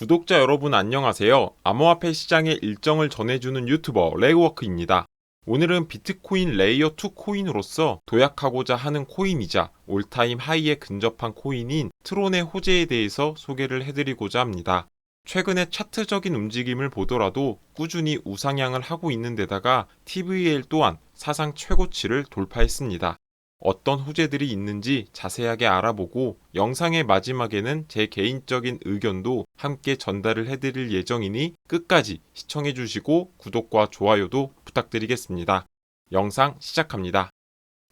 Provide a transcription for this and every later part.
구독자 여러분 안녕하세요. 암호화폐 시장의 일정을 전해주는 유튜버 레이워크입니다. 오늘은 비트코인 레이어 2 코인으로서 도약하고자 하는 코인이자 올타임 하이에 근접한 코인인 트론의 호재에 대해서 소개를 해드리고자 합니다. 최근의 차트적인 움직임을 보더라도 꾸준히 우상향을 하고 있는 데다가 TVL 또한 사상 최고치를 돌파했습니다. 어떤 호재들이 있는지 자세하게 알아보고 영상의 마지막에는 제 개인적인 의견도 함께 전달을 해드릴 예정이니 끝까지 시청해주시고 구독과 좋아요도 부탁드리겠습니다. 영상 시작합니다.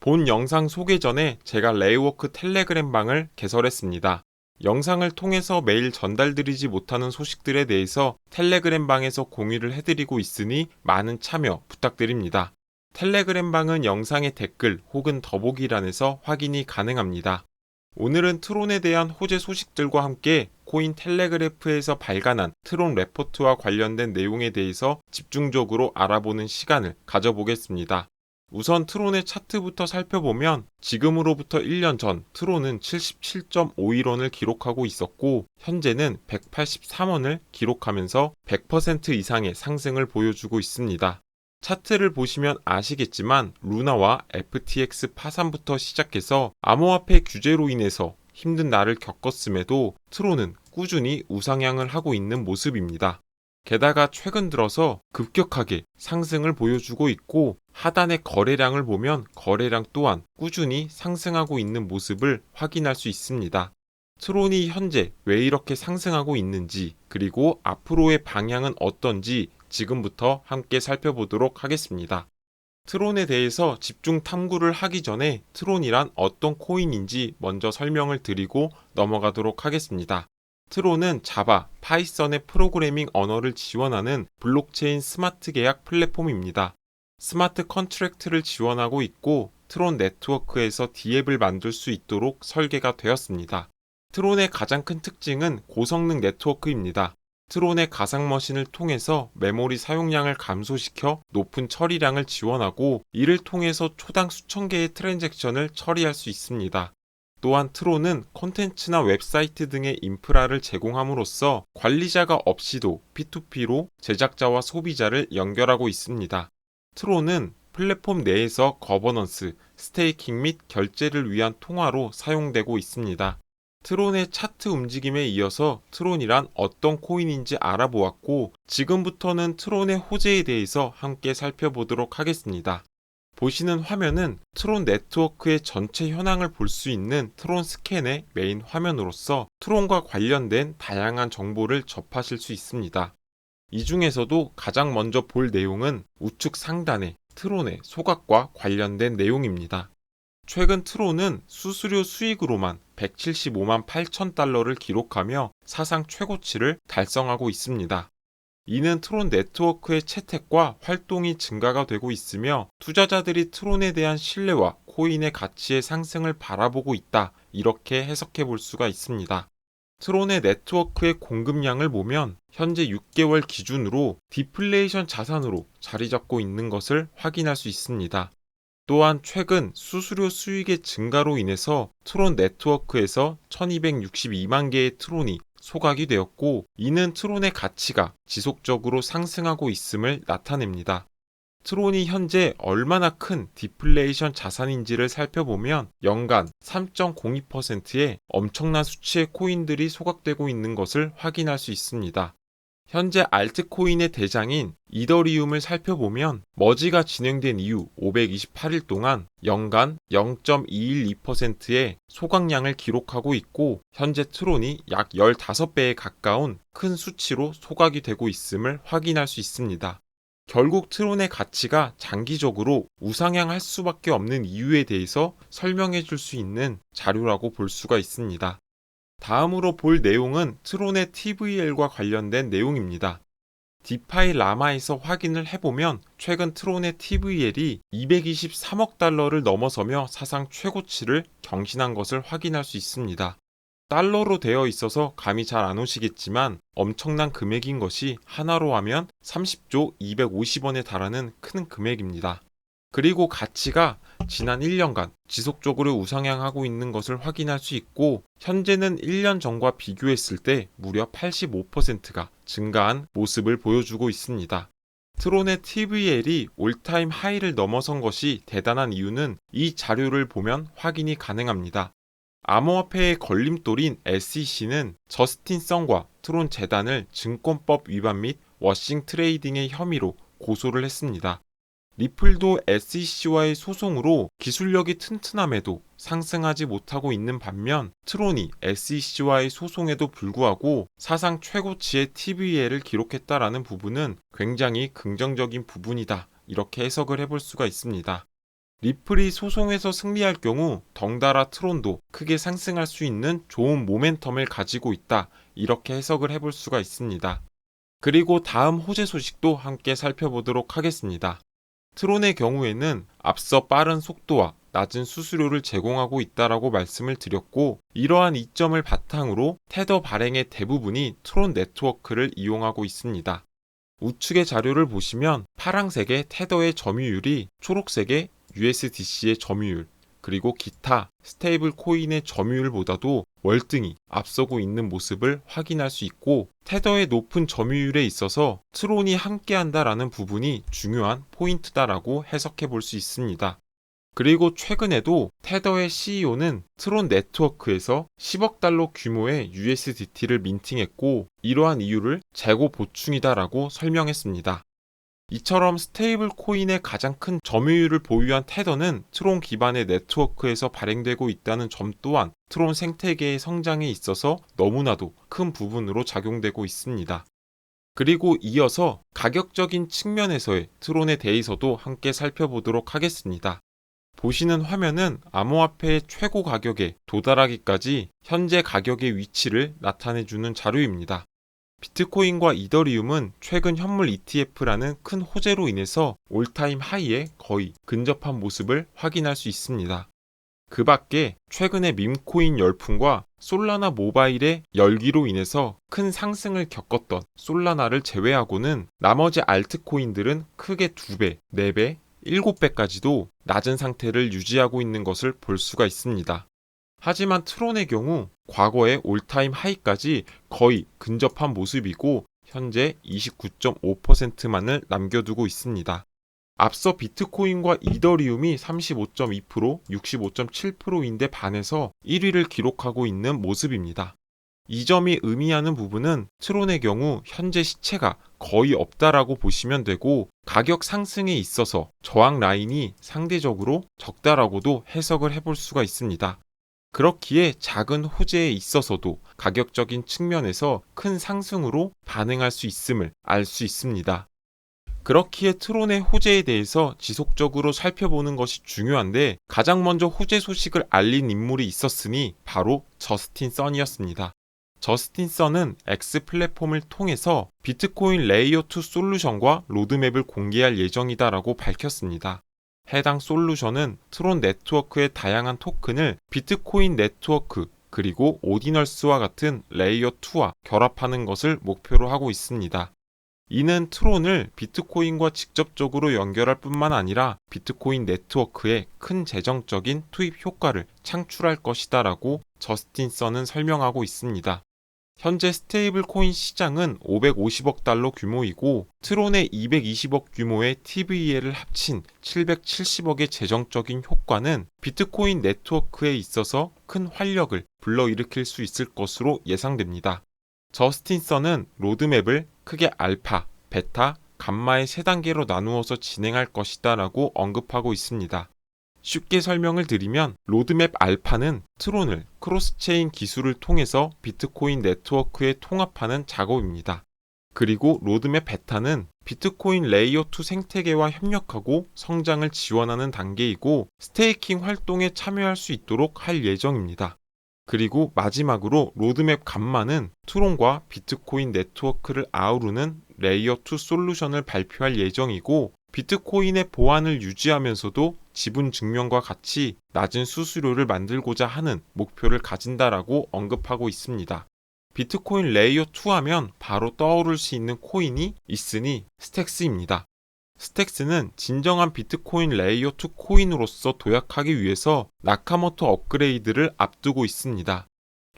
본 영상 소개 전에 제가 레이워크 텔레그램 방을 개설했습니다. 영상을 통해서 매일 전달드리지 못하는 소식들에 대해서 텔레그램 방에서 공유를 해드리고 있으니 많은 참여 부탁드립니다. 텔레그램 방은 영상의 댓글 혹은 더보기란에서 확인이 가능합니다. 오늘은 트론에 대한 호재 소식들과 함께 코인 텔레그래프에서 발간한 트론 레포트와 관련된 내용에 대해서 집중적으로 알아보는 시간을 가져보겠습니다. 우선 트론의 차트부터 살펴보면 지금으로부터 1년 전 트론은 77.51원을 기록하고 있었고 현재는 183원을 기록하면서 100% 이상의 상승을 보여주고 있습니다. 차트를 보시면 아시겠지만 루나와 FTX 파산부터 시작해서 암호화폐 규제로 인해서 힘든 날을 겪었음에도 트론은 꾸준히 우상향을 하고 있는 모습입니다. 게다가 최근 들어서 급격하게 상승을 보여주고 있고 하단의 거래량을 보면 거래량 또한 꾸준히 상승하고 있는 모습을 확인할 수 있습니다. 트론이 현재 왜 이렇게 상승하고 있는지 그리고 앞으로의 방향은 어떤지 지금부터 함께 살펴보도록 하겠습니다. 트론에 대해서 집중 탐구를 하기 전에 트론이란 어떤 코인인지 먼저 설명을 드리고 넘어가도록 하겠습니다. 트론은 자바, 파이썬의 프로그래밍 언어를 지원하는 블록체인 스마트 계약 플랫폼입니다. 스마트 컨트랙트를 지원하고 있고 트론 네트워크에서 D앱을 만들 수 있도록 설계가 되었습니다. 트론의 가장 큰 특징은 고성능 네트워크입니다. 트론의 가상 머신을 통해서 메모리 사용량을 감소시켜 높은 처리량을 지원하고 이를 통해서 초당 수천 개의 트랜잭션을 처리할 수 있습니다. 또한 트론은 콘텐츠나 웹사이트 등의 인프라를 제공함으로써 관리자가 없이도 P2P로 제작자와 소비자를 연결하고 있습니다. 트론은 플랫폼 내에서 거버넌스, 스테이킹 및 결제를 위한 통화로 사용되고 있습니다. 트론의 차트 움직임에 이어서 트론이란 어떤 코인인지 알아보았고 지금부터는 트론의 호재에 대해서 함께 살펴보도록 하겠습니다. 보시는 화면은 트론 네트워크의 전체 현황을 볼 수 있는 트론 스캔의 메인 화면으로서 트론과 관련된 다양한 정보를 접하실 수 있습니다. 이 중에서도 가장 먼저 볼 내용은 우측 상단의 트론의 소각과 관련된 내용입니다. 최근 트론은 수수료 수익으로만 175만 8천 달러를 기록하며 사상 최고치를 달성하고 있습니다. 이는 트론 네트워크의 채택과 활동이 증가가 되고 있으며 투자자들이 트론에 대한 신뢰와 코인의 가치의 상승을 바라보고 있다. 이렇게 해석해 볼 수가 있습니다. 트론의 네트워크의 공급량을 보면 현재 6개월 기준으로 디플레이션 자산으로 자리 잡고 있는 것을 확인할 수 있습니다. 또한 최근 수수료 수익의 증가로 인해서 트론 네트워크에서 1262만 개의 트론이 소각이 되었고 이는 트론의 가치가 지속적으로 상승하고 있음을 나타냅니다. 트론이 현재 얼마나 큰 디플레이션 자산인지를 살펴보면 연간 3.02%의 엄청난 수치의 코인들이 소각되고 있는 것을 확인할 수 있습니다. 현재 알트코인의 대장인 이더리움을 살펴보면 머지가 진행된 이후 528일 동안 연간 0.212%의 소각량을 기록하고 있고 현재 트론이 약 15배에 가까운 큰 수치로 소각이 되고 있음을 확인할 수 있습니다. 결국 트론의 가치가 장기적으로 우상향할 수밖에 없는 이유에 대해서 설명해 줄 수 있는 자료라고 볼 수가 있습니다. 다음으로 볼 내용은 트론의 TVL과 관련된 내용입니다. 디파이 라마에서 확인을 해보면 최근 트론의 TVL이 223억 달러를 넘어서며 사상 최고치를 경신한 것을 확인할 수 있습니다. 달러로 되어 있어서 감이 잘 안 오시겠지만 엄청난 금액인 것이 하나로 하면 30조 250원에 달하는 큰 금액입니다. 그리고 가치가 지난 1년간 지속적으로 우상향하고 있는 것을 확인할 수 있고 현재는 1년 전과 비교했을 때 무려 85%가 증가한 모습을 보여주고 있습니다. 트론의 TVL이 올타임 하이를 넘어선 것이 대단한 이유는 이 자료를 보면 확인이 가능합니다. 암호화폐의 걸림돌인 SEC는 저스틴 성과 트론 재단을 증권법 위반 및 워싱 트레이딩의 혐의로 고소를 했습니다. 리플도 SEC와의 소송으로 기술력이 튼튼함에도 상승하지 못하고 있는 반면 트론이 SEC와의 소송에도 불구하고 사상 최고치의 TVL을 기록했다라는 부분은 굉장히 긍정적인 부분이다. 이렇게 해석을 해볼 수가 있습니다. 리플이 소송에서 승리할 경우 덩달아 트론도 크게 상승할 수 있는 좋은 모멘텀을 가지고 있다. 이렇게 해석을 해볼 수가 있습니다. 그리고 다음 호재 소식도 함께 살펴보도록 하겠습니다. 트론의 경우에는 앞서 빠른 속도와 낮은 수수료를 제공하고 있다라고 말씀을 드렸고 이러한 이점을 바탕으로 테더 발행의 대부분이 트론 네트워크를 이용하고 있습니다. 우측의 자료를 보시면 파랑색의 테더의 점유율이 초록색의 USDC의 점유율, 그리고 기타 스테이블 코인의 점유율보다도 월등히 앞서고 있는 모습을 확인할 수 있고 테더의 높은 점유율에 있어서 트론이 함께한다라는 부분이 중요한 포인트다라고 해석해 볼 수 있습니다. 그리고 최근에도 테더의 CEO는 트론 네트워크에서 10억 달러 규모의 USDT를 민팅했고 이러한 이유를 재고 보충이다라고 설명했습니다. 이처럼 스테이블 코인의 가장 큰 점유율을 보유한 테더는 트론 기반의 네트워크에서 발행되고 있다는 점 또한 트론 생태계의 성장에 있어서 너무나도 큰 부분으로 작용되고 있습니다. 그리고 이어서 가격적인 측면에서의 트론에 대해서도 함께 살펴보도록 하겠습니다. 보시는 화면은 암호화폐의 최고 가격에 도달하기까지 현재 가격의 위치를 나타내주는 자료입니다. 비트코인과 이더리움은 최근 현물 ETF라는 큰 호재로 인해서 올타임 하이에 거의 근접한 모습을 확인할 수 있습니다. 그 밖에 최근의 밈코인 열풍과 솔라나 모바일의 열기로 인해서 큰 상승을 겪었던 솔라나를 제외하고는 나머지 알트코인들은 크게 2배, 4배, 7배까지도 낮은 상태를 유지하고 있는 것을 볼 수가 있습니다. 하지만 트론의 경우 과거의 올타임 하이까지 거의 근접한 모습이고 현재 29.5%만을 남겨두고 있습니다. 앞서 비트코인과 이더리움이 35.2%, 65.7%인데 반해서 1위를 기록하고 있는 모습입니다. 이 점이 의미하는 부분은 트론의 경우 현재 시체가 거의 없다라고 보시면 되고 가격 상승에 있어서 저항 라인이 상대적으로 적다라고도 해석을 해볼 수가 있습니다. 그렇기에 작은 호재에 있어서도 가격적인 측면에서 큰 상승으로 반응할 수 있음을 알 수 있습니다. 그렇기에 트론의 호재에 대해서 지속적으로 살펴보는 것이 중요한데 가장 먼저 호재 소식을 알린 인물이 있었으니 바로 저스틴 선이었습니다. 저스틴 선은 X 플랫폼을 통해서 비트코인 레이어 2 솔루션과 로드맵을 공개할 예정이다라고 밝혔습니다. 해당 솔루션은 트론 네트워크의 다양한 토큰을 비트코인 네트워크 그리고 오디널스와 같은 레이어 2와 결합하는 것을 목표로 하고 있습니다. 이는 트론을 비트코인과 직접적으로 연결할 뿐만 아니라 비트코인 네트워크에 큰 재정적인 투입 효과를 창출할 것이다라고 저스틴 선은 설명하고 있습니다. 현재 스테이블 코인 시장은 550억 달러 규모이고 트론의 220억 규모의 TVL을 합친 770억의 재정적인 효과는 비트코인 네트워크에 있어서 큰 활력을 불러일으킬 수 있을 것으로 예상됩니다. 저스틴 선은 로드맵을 크게 알파, 베타, 감마의 세 단계로 나누어서 진행할 것이다 라고 언급하고 있습니다. 쉽게 설명을 드리면 로드맵 알파는 트론을 크로스체인 기술을 통해서 비트코인 네트워크에 통합하는 작업입니다. 그리고 로드맵 베타는 비트코인 레이어 2 생태계와 협력하고 성장을 지원하는 단계이고 스테이킹 활동에 참여할 수 있도록 할 예정입니다. 그리고 마지막으로 로드맵 감마는 트론과 비트코인 네트워크를 아우르는 레이어 2 솔루션을 발표할 예정이고 비트코인의 보안을 유지하면서도 지분 증명과 같이 낮은 수수료를 만들고자 하는 목표를 가진다라고 언급하고 있습니다. 비트코인 레이어 2 하면 바로 떠오를 수 있는 코인이 있으니 스택스입니다. 스택스는 진정한 비트코인 레이어 2 코인으로서 도약하기 위해서 나카모토 업그레이드를 앞두고 있습니다.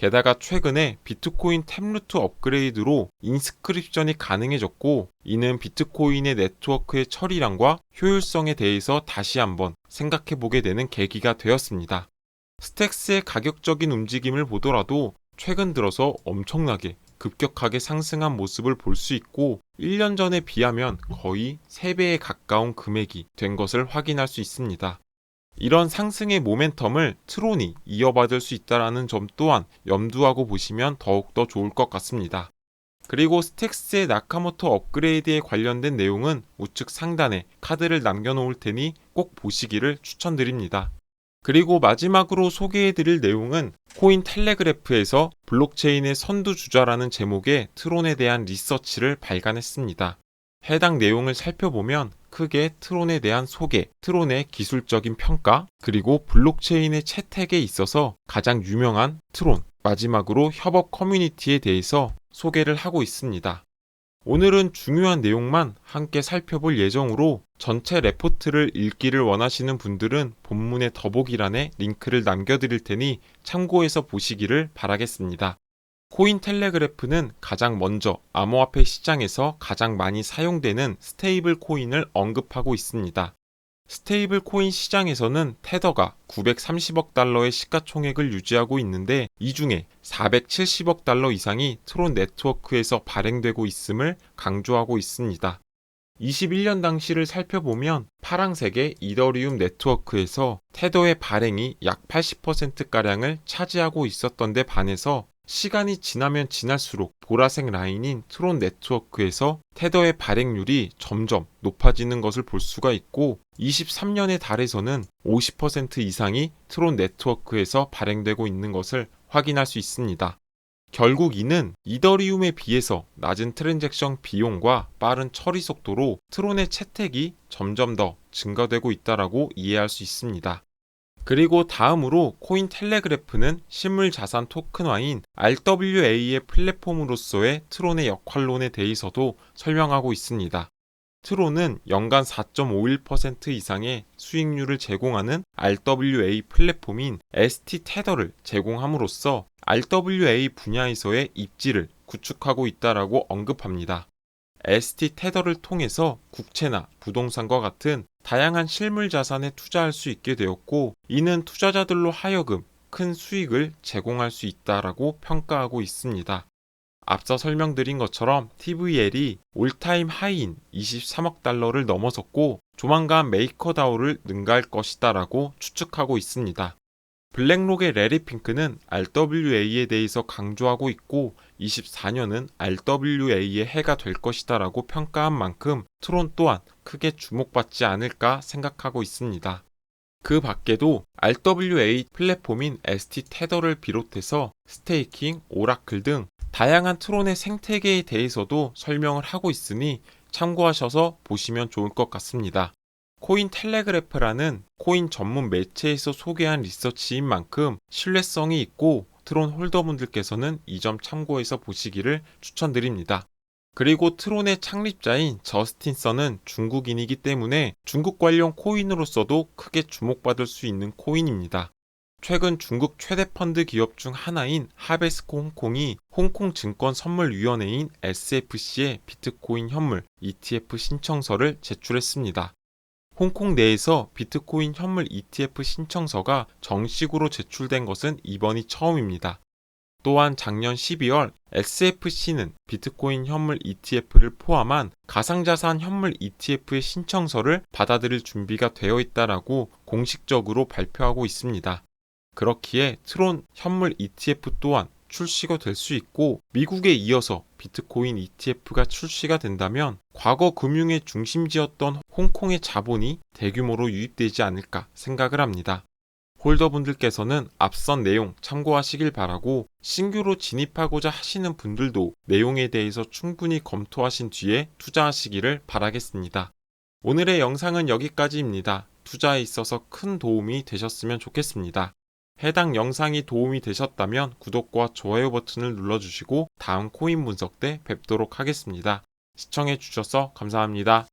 게다가 최근에 비트코인 템루트 업그레이드로 인스크립션이 가능해졌고 이는 비트코인의 네트워크의 처리량과 효율성에 대해서 다시 한번 생각해 보게 되는 계기가 되었습니다. 스택스의 가격적인 움직임을 보더라도 최근 들어서 엄청나게 급격하게 상승한 모습을 볼 수 있고 1년 전에 비하면 거의 3배에 가까운 금액이 된 것을 확인할 수 있습니다. 이런 상승의 모멘텀을 트론이 이어받을 수 있다는 점 또한 염두하고 보시면 더욱더 좋을 것 같습니다. 그리고 스택스의 나카모토 업그레이드에 관련된 내용은 우측 상단에 카드를 남겨놓을 테니 꼭 보시기를 추천드립니다. 그리고 마지막으로 소개해드릴 내용은 코인 텔레그래프에서 블록체인의 선두주자라는 제목의 트론에 대한 리서치를 발간했습니다. 해당 내용을 살펴보면 크게 트론에 대한 소개, 트론의 기술적인 평가, 그리고 블록체인의 채택에 있어서 가장 유명한 트론, 마지막으로 협업 커뮤니티에 대해서 소개를 하고 있습니다. 오늘은 중요한 내용만 함께 살펴볼 예정으로 전체 레포트를 읽기를 원하시는 분들은 본문의 더보기란에 링크를 남겨드릴 테니 참고해서 보시기를 바라겠습니다. 코인 텔레그래프는 가장 먼저 암호화폐 시장에서 가장 많이 사용되는 스테이블 코인을 언급하고 있습니다. 스테이블 코인 시장에서는 테더가 930억 달러의 시가총액을 유지하고 있는데 이 중에 470억 달러 이상이 트론 네트워크에서 발행되고 있음을 강조하고 있습니다. 21년 당시를 살펴보면 파랑색의 이더리움 네트워크에서 테더의 발행이 약 80%가량을 차지하고 있었던 데 반해서 시간이 지나면 지날수록 보라색 라인인 트론 네트워크에서 테더의 발행률이 점점 높아지는 것을 볼 수가 있고 23년의 달에서는 50% 이상이 트론 네트워크에서 발행되고 있는 것을 확인할 수 있습니다. 결국 이는 이더리움에 비해서 낮은 트랜잭션 비용과 빠른 처리 속도로 트론의 채택이 점점 더 증가되고 있다라고 이해할 수 있습니다. 그리고 다음으로 코인 텔레그래프는 실물 자산 토큰화인 RWA의 플랫폼으로서의 트론의 역할론에 대해서도 설명하고 있습니다. 트론은 연간 4.51% 이상의 수익률을 제공하는 RWA 플랫폼인 ST 테더를 제공함으로써 RWA 분야에서의 입지를 구축하고 있다라고 언급합니다. ST 테더를 통해서 국채나 부동산과 같은 다양한 실물 자산에 투자할 수 있게 되었고 이는 투자자들로 하여금 큰 수익을 제공할 수 있다라고 평가하고 있습니다. 앞서 설명드린 것처럼 TVL이 올타임 하이인 23억 달러를 넘어섰고 조만간 메이커다오를 능가할 것이다라고 추측하고 있습니다. 블랙록의 레리 핑크는 RWA에 대해서 강조하고 있고 24년은 RWA의 해가 될 것이다 라고 평가한 만큼 트론 또한 크게 주목받지 않을까 생각하고 있습니다. 그 밖에도 RWA 플랫폼인 ST 테더를 비롯해서 스테이킹, 오라클 등 다양한 트론의 생태계에 대해서도 설명을 하고 있으니 참고하셔서 보시면 좋을 것 같습니다. 코인 텔레그래프라는 코인 전문 매체에서 소개한 리서치인 만큼 신뢰성이 있고 트론 홀더분들께서는 이 점 참고해서 보시기를 추천드립니다. 그리고 트론의 창립자인 저스틴 선은 중국인이기 때문에 중국 관련 코인으로서도 크게 주목받을 수 있는 코인입니다. 최근 중국 최대 펀드 기업 중 하나인 하베스코 홍콩이 홍콩 증권 선물위원회인 SFC에 비트코인 현물 ETF 신청서를 제출했습니다. 홍콩 내에서 비트코인 현물 ETF 신청서가 정식으로 제출된 것은 이번이 처음입니다. 또한 작년 12월 SFC는 비트코인 현물 ETF를 포함한 가상자산 현물 ETF의 신청서를 받아들일 준비가 되어 있다라고 공식적으로 발표하고 있습니다. 그렇기에 트론 현물 ETF 또한 출시가 될 수 있고 미국에 이어서 비트코인 ETF가 출시가 된다면 과거 금융의 중심지였던 홍콩의 자본이 대규모로 유입되지 않을까 생각을 합니다. 홀더분들께서는 앞선 내용 참고하시길 바라고 신규로 진입하고자 하시는 분들도 내용에 대해서 충분히 검토하신 뒤에 투자하시기를 바라겠습니다. 오늘의 영상은 여기까지입니다. 투자에 있어서 큰 도움이 되셨으면 좋겠습니다. 해당 영상이 도움이 되셨다면 구독과 좋아요 버튼을 눌러주시고 다음 코인 분석 때 뵙도록 하겠습니다. 시청해주셔서 감사합니다.